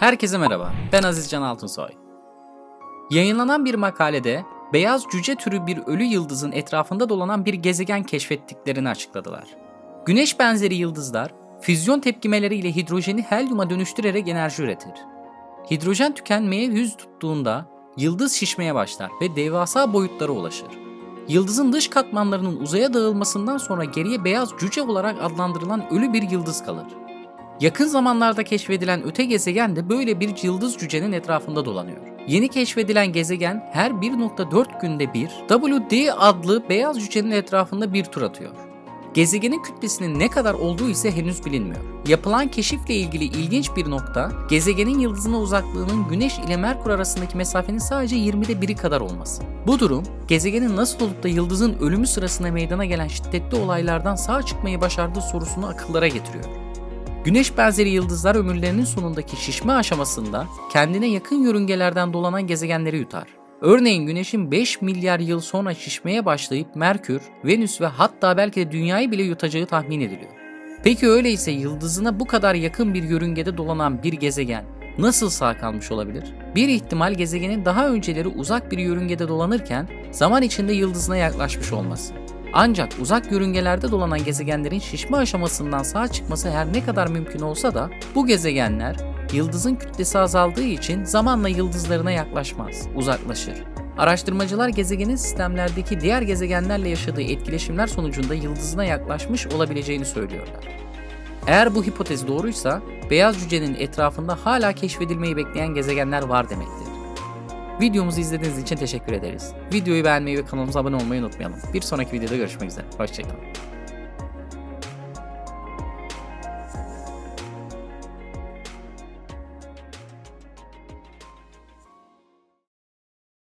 Herkese merhaba, ben Azizcan Altunsoy. Yayınlanan bir makalede beyaz cüce türü bir ölü yıldızın etrafında dolanan bir gezegen keşfettiklerini açıkladılar. Güneş benzeri yıldızlar, füzyon tepkimeleriyle hidrojeni helyuma dönüştürerek enerji üretir. Hidrojen tükenmeye yüz tuttuğunda yıldız şişmeye başlar ve devasa boyutlara ulaşır. Yıldızın dış katmanlarının uzaya dağılmasından sonra geriye beyaz cüce olarak adlandırılan ölü bir yıldız kalır. Yakın zamanlarda keşfedilen öte gezegen de böyle bir yıldız cücenin etrafında dolanıyor. Yeni keşfedilen gezegen her 1.4 günde bir WD adlı beyaz cücenin etrafında bir tur atıyor. Gezegenin kütlesinin ne kadar olduğu ise henüz bilinmiyor. Yapılan keşifle ilgili ilginç bir nokta, gezegenin yıldızına uzaklığının Güneş ile Merkür arasındaki mesafenin sadece 20'de biri kadar olması. Bu durum, gezegenin nasıl olup da yıldızın ölümü sırasında meydana gelen şiddetli olaylardan sağ çıkmayı başardığı sorusunu akıllara getiriyor. Güneş benzeri yıldızlar ömürlerinin sonundaki şişme aşamasında kendine yakın yörüngelerden dolanan gezegenleri yutar. Örneğin Güneş'in 5 milyar yıl sonra şişmeye başlayıp Merkür, Venüs ve hatta belki de Dünya'yı bile yutacağı tahmin ediliyor. Peki öyleyse yıldızına bu kadar yakın bir yörüngede dolanan bir gezegen nasıl sağ kalmış olabilir? Bir ihtimal gezegenin daha önceleri uzak bir yörüngede dolanırken zaman içinde yıldızına yaklaşmış olması. Ancak uzak yörüngelerde dolanan gezegenlerin şişme aşamasından sağ çıkması her ne kadar mümkün olsa da bu gezegenler yıldızın kütlesi azaldığı için zamanla yıldızlarına yaklaşmaz, uzaklaşır. Araştırmacılar gezegenin sistemlerdeki diğer gezegenlerle yaşadığı etkileşimler sonucunda yıldızına yaklaşmış olabileceğini söylüyorlar. Eğer bu hipotez doğruysa beyaz cücenin etrafında hala keşfedilmeyi bekleyen gezegenler var demektir. Videomuzu izlediğiniz için teşekkür ederiz. Videoyu beğenmeyi ve kanalımıza abone olmayı unutmayalım. Bir sonraki videoda görüşmek üzere. Hoşçakalın.